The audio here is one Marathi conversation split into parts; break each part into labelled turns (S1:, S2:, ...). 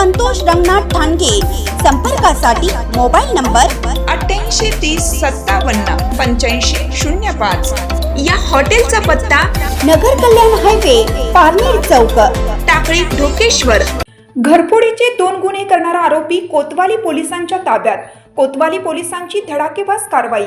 S1: संतोष रंगनाथ ठाणगे. संपर्कासाठी मोबाईल नंबर
S2: अठ्ठ्याऐंशी तीस सत्तावन्न पंच्याऐंशी शून्य पाच. या हॉटेलचा पत्ता
S1: नगर कल्याण हायवे पारनेर चौक.
S2: टाकळी ढोकेश्वर.
S3: घरफोडीचे दोन गुन्हे करणारा आरोपी कोतवाली पोलिसांच्या ताब्यात. कोतवाली पोलिसांची धडाकेबाज कारवाई.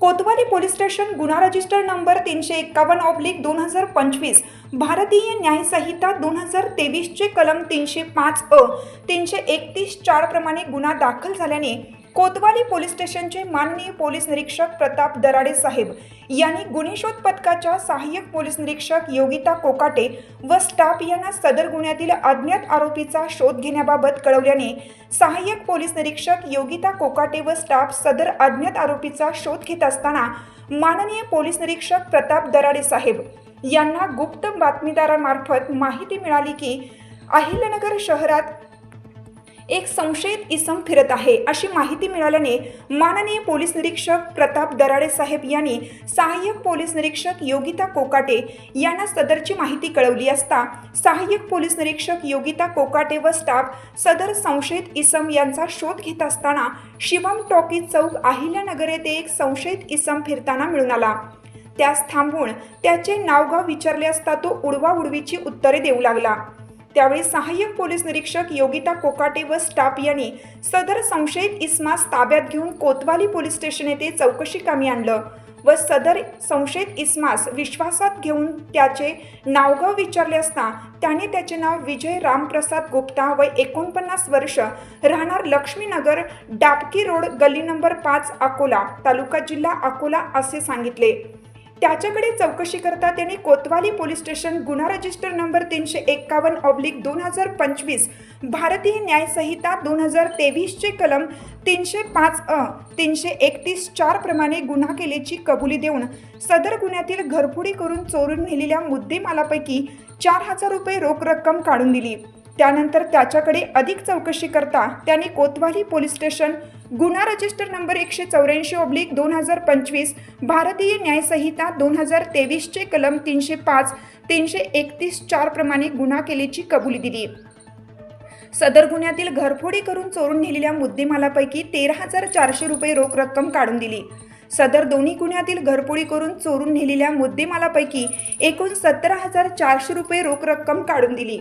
S3: कोतवाली पोलीस स्टेशन गुन्हा रजिस्टर नंबर तीनशे एक्कावन्न ऑब्लिक दोन हजार पंचवीस भारतीय न्यायसंहिता दोन हजार तेवीसचे कलम तीनशे पाच अ तीनशे एकतीस चारप्रमाणे गुन्हा दाखल झाल्याने कोतवाली पोलीस स्टेशनचे माननीय पोलीस निरीक्षक प्रताप दराडे साहेब यांनी गुन्हे शोध पथकाच्या सहाय्यक पोलीस निरीक्षक योगिता कोकाटे व स्टाफ यांना सदर गुन्ह्यातील अज्ञात आरोपीचा शोध घेण्याबाबत कळवल्याने सहाय्यक पोलीस निरीक्षक योगिता कोकाटे व स्टाफ सदर अज्ञात आरोपीचा शोध घेत असताना माननीय पोलीस निरीक्षक प्रताप दराडे साहेब यांना गुप्त बातमीदारामार्फत माहिती मिळाली की अहिल्यानगर शहरात एक संशयित इसम फिरत आहे. अशी माहिती मिळाल्याने माननीय पोलीस निरीक्षक प्रताप दराडे साहेब यांनी सहाय्यक पोलीस निरीक्षक योगिता कोकाटे यांना सदरची माहिती कळवली असता सहाय्यक पोलीस निरीक्षक योगिता कोकाटे व स्टाफ सदर संशयित इसम यांचा शोध घेत असताना शिवम टॉकी चौक अहिल्यानगर येथे एक संशयित इसम फिरताना मिळून आला. त्यास थांबवून त्याचे नावगाव विचारले असता तो उडवा उडवीची उत्तरे देऊ लागला. त्यावेळी सहाय्यक पोलीस निरीक्षक योगिता कोकाटे व स्टाफ यांनी सदर संशयित इस्मास ताब्यात घेऊन कोतवाली पोलीस स्टेशन येथे चौकशी कामी आणलं व सदर संशयित इस्मास विश्वासात घेऊन त्याचे नावगाव विचारले असता त्याने त्याचे नाव विजय रामप्रसाद गुप्ता व एकोणपन्नास वर्ष राहणार लक्ष्मीनगर डाबकी रोड गल्ली नंबर पाच अकोला तालुका जिल्हा अकोला असे सांगितले. त्याच्याकडे चौकशी करता त्याने कोतवाली पोलीस स्टेशन गुन्हा रजिस्टर नंबर तीनशे एक्कावन्न ऑब्लिक दोन हजार पंचवीस भारतीय न्यायसंहिता दोन हजार तेवीसचे कलम तीनशे पाच अ तीनशे एकतीस चारप्रमाणे गुन्हा केल्याची कबुली देऊन सदर गुन्ह्यातील घरफोडी करून चोरून नेलेल्या मुद्देमालापैकी चार हजार रुपये रोख रक्कम काढून दिली. त्यानंतर त्याच्याकडे अधिक चौकशी करता त्याने कोतवाली पोलीस स्टेशन गुन्हा रजिस्टर नंबर एकशे चौऱ्याऐंशी ऑब्लिक दोन हजार पंचवीस भारतीय न्यायसंहिता दोन हजार तेवीसचे कलम तीनशे पाच तीनशे एकतीस चारप्रमाणे गुन्हा केल्याची कबुली दिली. सदर गुन्ह्यातील घरफोडी करून चोरून नेलेल्या मुद्देमालापैकी तेरा हजार चारशे रुपये रोख रक्कम काढून दिली. सदर दोन्ही गुन्ह्यातील घरपोळी करून चोरून नेलेल्या मुद्देमालापैकी एकूण सतरा हजार चारशे रुपये रोख रक्कम काढून दिली.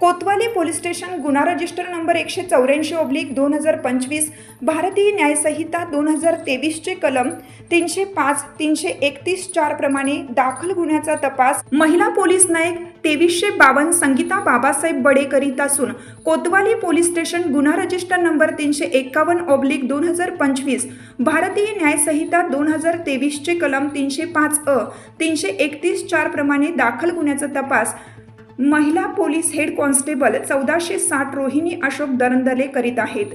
S3: कोतवाली पोलीस स्टेशन गुन्हा रजिस्टर नंबर एकशे चौऱ्याऐंशी ऑब्लिक दोन हजार पंचवीस भारतीय न्यायसंहिता दोन हजार तेवीसचे कलम तीनशे पाच तीनशे एकतीस चार प्रमाणे दाखल गुन्ह्याचा तपास महिला पोलीस नायक तेवीसशे बावन्न संगीता बाबासाहेब बडे करीत असून कोतवाली पोलीस स्टेशन गुन्हा रजिस्टर नंबर तीनशे एक्कावन्न ऑब्लिक दोन हजार पंचवीस भारतीय न्यायसंहिता दोन हजार तेवीसचे कलम तीनशे पाच अ तीनशे एकतीस चार प्रमाणे दाखल गुन्ह्याचा तपास महिला पोलीस हेड कॉन्स्टेबल चौदाशे साठ रोहिणी अशोक दरंदले करीत आहेत.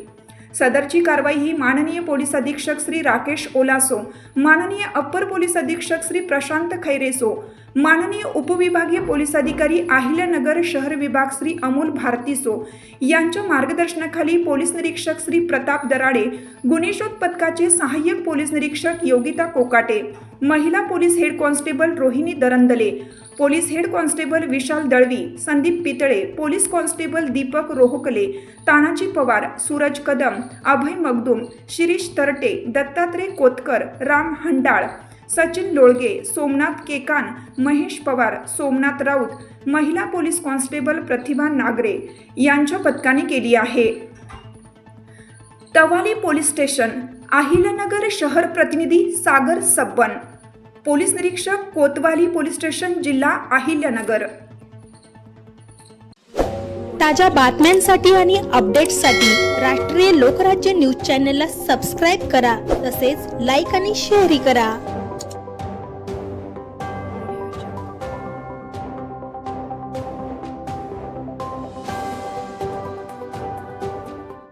S3: सदरची कारवाई ही माननीय पोलीस अधीक्षक श्री राकेश ओलासो माननीय अप्पर पोलीस अधीक्षक श्री प्रशांत खैरेसो माननीय उपविभागीय पोलीस अधिकारी अहिल्यानगर शहर विभाग श्री अमोल भारतीसो यांच्या मार्गदर्शनाखाली पोलीस निरीक्षक श्री प्रताप दराडे गुन्हेशोध पथकाचे सहाय्यक पोलीस निरीक्षक योगिता कोकाटे महिला police head constable Rohini Darandale police head constable Vishal Dalvi Sandeep Pitale police constable Deepak Rohakale Tanaji Pawar Suraj Kadam Abhay Magdum Shirish Tarate Dattatray Kotkar Ram Handal Sachin Lolge Somnath Kekan Mahesh Pawar Somnath Raut महिला पोलीस कॉन्स्टेबल प्रतिभा नागरे यांच्या पथकाने केली आहे. तवाली पोलीस स्टेशन आहिलनगर शहर प्रतिनिधी सागर सब्बन पोलीस निरीक्षक कोतवाली पोलीस स्टेशन जिल्हा अहिल्यानगर.
S4: ताज्या बातम्यांसाठी आणि अपडेट्ससाठी राष्ट्रीय लोकराज्य न्यूज चॅनलला सबस्क्राईब करा तसेच लाईक आणि शेअरही करा.